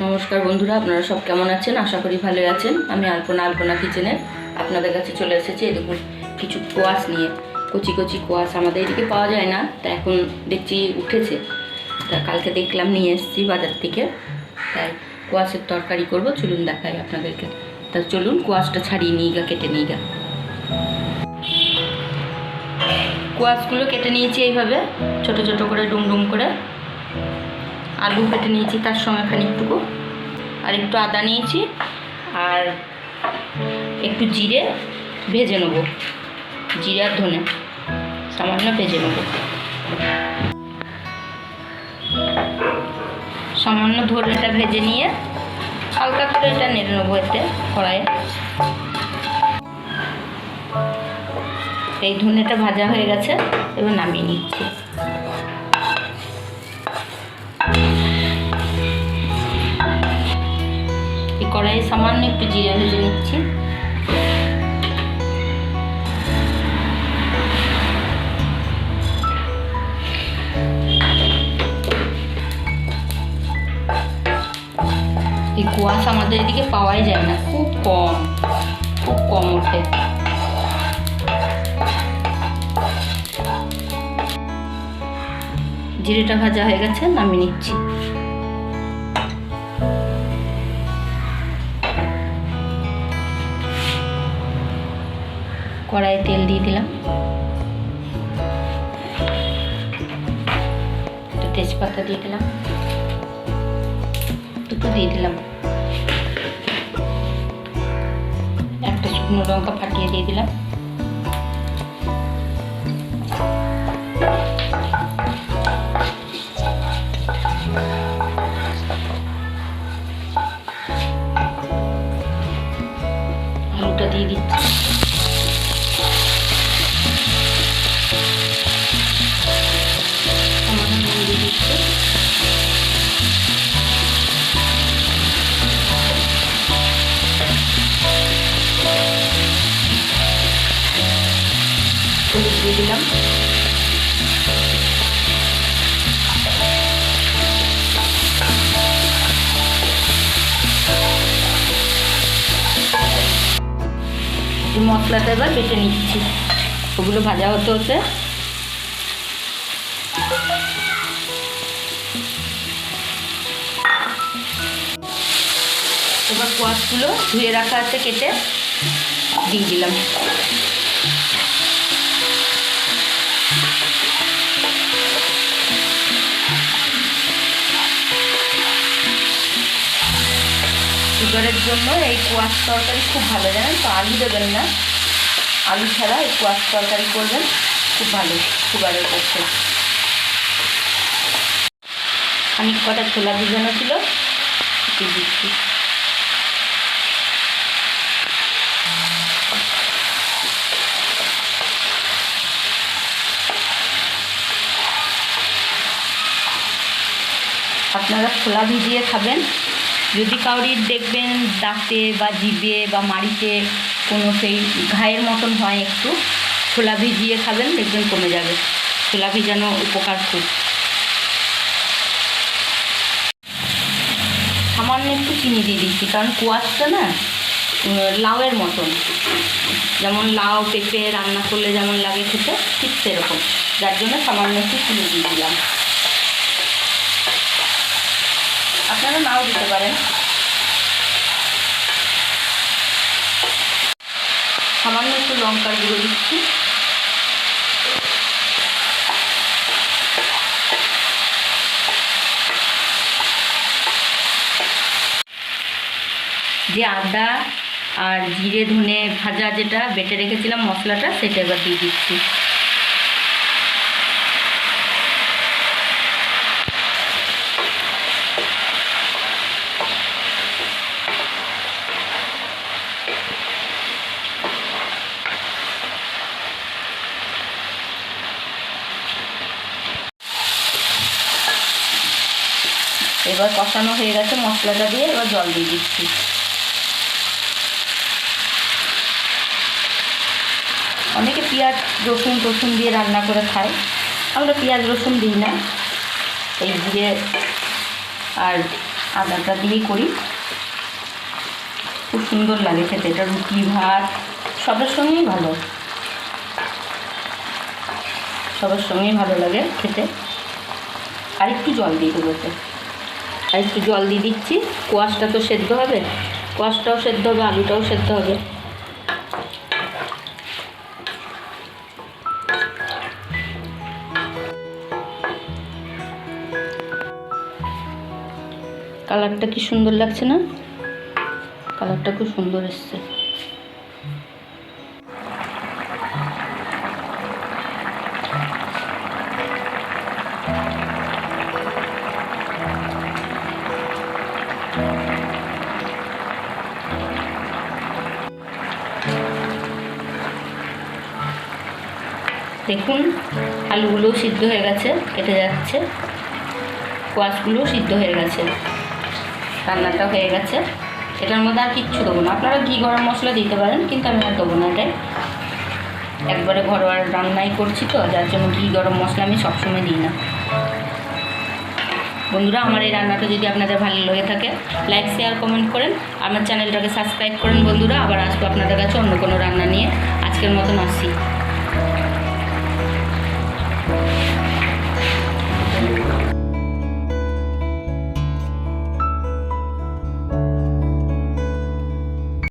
নমস্কার বন্ধুরা, আপনারা সব কেমন আছেন? আশা করি ভালো আছেন। আমি আলপনা আলপনা কিচেনে আপনাদের কাছে চলে এসেছি। দেখুন কিছু কোয়াশ নিয়ে। কচি কচি কোয়াশ আমাদের এদিকে পাওয়া যায় না। তা এখন দেখছি উঠেছে। তা কালকে দেখলাম নিয়ে এসেছি বাজার থেকে। তাই কোয়াশের তরকারি করব। চলুন দেখাই আপনাদেরকে। তা চলুন, কোয়াশটা ছাড়িয়ে নিই গা, কেটে নিই গা। কোয়াশগুলো কেটে নিয়েছি এইভাবে। ছোট ছোট করে, ডুম ডুম করে। আলু কেটে নিয়েছি, তার সঙ্গে খানিকটুকু। আর একটু আদা নিয়েছি, আর একটু জিরে ভেজে নেব। জিরে আর ধনে, সামান্য ভেজে নেব। সামান্য ধনেটা ভেজে নিয়ে হালকা করে এটা নেড়ে নেব এতে কড়াইয়ে। এই ধনেটা ভাজা হয়ে গেছে, এবার নামিয়ে নিচ্ছি। এই কড়াইয়ে সামান্য একটু জিরে ভেজে নিচ্ছি। এই কুয়াশা আমাদের এদিকে পাওয়াই যায় না, খুব কম খুব কম ওঠে। জিরেটা ভাজা হয়ে গেছে, নামিয়ে নিচ্ছি। কড়াইয়ে তেল দিয়ে দিলাম। একটু তেজপাতা দিয়ে দিলাম। দুটো দিয়ে দিলাম। একটা শুকনো লঙ্কা ফাটিয়ে দিয়ে দিলাম। আলুটা দিয়ে দিচ্ছি। দিলাম। মশলাটা এবার বেটে নিচ্ছি। ওগুলো ভাজা হতে হতে। এবার কোয়াশগুলো ধুয়ে রাখা আছে কেটে দিয়ে দিলাম। সুগারের জন্য এই কোয়াশ তরকারি খুব ভালো, জানেন তো? আলু দেবেন না? আলু ছাড়া এই কোয়াশ তরকারি করবেন, খুব ভালো, সুগারের পক্ষে। খানিক কটা ছোলা ভিজানো ছিল দিচ্ছি। আপনারা ছোলা ভিজিয়ে খাবেন। যদি কাউরির দেখবেন দাঁতে বা জিভে বা মাড়িতে কোনো সেই ঘায়ের মতন হয় একটু, ছোলা ভিজিয়ে খাবেন, দেখবেন কমে যাবে। ছোলা ভিজানো উপকার খুব। সামান্য একটু চিনি দিয়ে দিচ্ছি, কারণ কুয়াশটা না লাউয়ের মতন। যেমন লাউ পেঁপে রান্না করলে যেমন লাগে খেতে, ঠিক সেরকম। যার জন্য সামান্য একটু চিনি দিয়ে দিলাম। আপনারা নাও দিতে পারেন। সামান্য একটু লঙ্কার গুঁড়ো দিচ্ছি। যে আদা আর জিরে ধনে ভাজা যেটা বেটে রেখেছিলাম মশলাটা, সেটা এবার দিয়ে দিচ্ছি। এবার কষানো হয়ে গেছে মশলাটা দিয়ে এবার জল দিয়ে দিচ্ছি। অনেকে পেঁয়াজ, রসুন, টসুন দিয়ে রান্না করে খায়। আমরা পেঁয়াজ, রসুন দিই না। এই দিয়ে আর আদাটা দিয়েই করি। খুব সুন্দর লাগে খেতে। এটা রুটি, ভাত, সবের সঙ্গেই ভালো। সবার সঙ্গেই ভালো লাগে খেতে। আর একটু জল দিয়ে দেবো। আর একটু জল দিয়ে দিচ্ছি। কোয়াশটা তো সেদ্ধ হবে। কোয়াশটাও সেদ্ধ হবে, আলুটাও সেদ্ধ হবে। কালারটা কি সুন্দর লাগছে না? কালারটা খুব সুন্দর এসছে। দেখুন, আলুগুলোও সিদ্ধ হয়ে গেছে, কেটে যাচ্ছে। কোয়াশগুলোও সিদ্ধ হয়ে গেছে। রান্নাটা হয়ে গেছে। এটার মধ্যে আর কিচ্ছু দেবো না। আপনারা ঘি, গরম মশলা দিতে পারেন, কিন্তু আমি আর দেবো না এটাই একবারে ঘরোয়া রান্নাই করছি তো, যার জন্য ঘি, গরম মশলা আমি সবসময় দিই না। বন্ধুরা, আমার এই রান্নাটা যদি আপনাদের ভালো লেগে থাকে লাইক শেয়ার কমেন্ট করেন। আমার চ্যানেলটাকে সাবস্ক্রাইব করেন বন্ধুরা। আবার আসব আপনাদের কাছে অন্য কোনো রান্না নিয়ে। আজকের মতন আসছি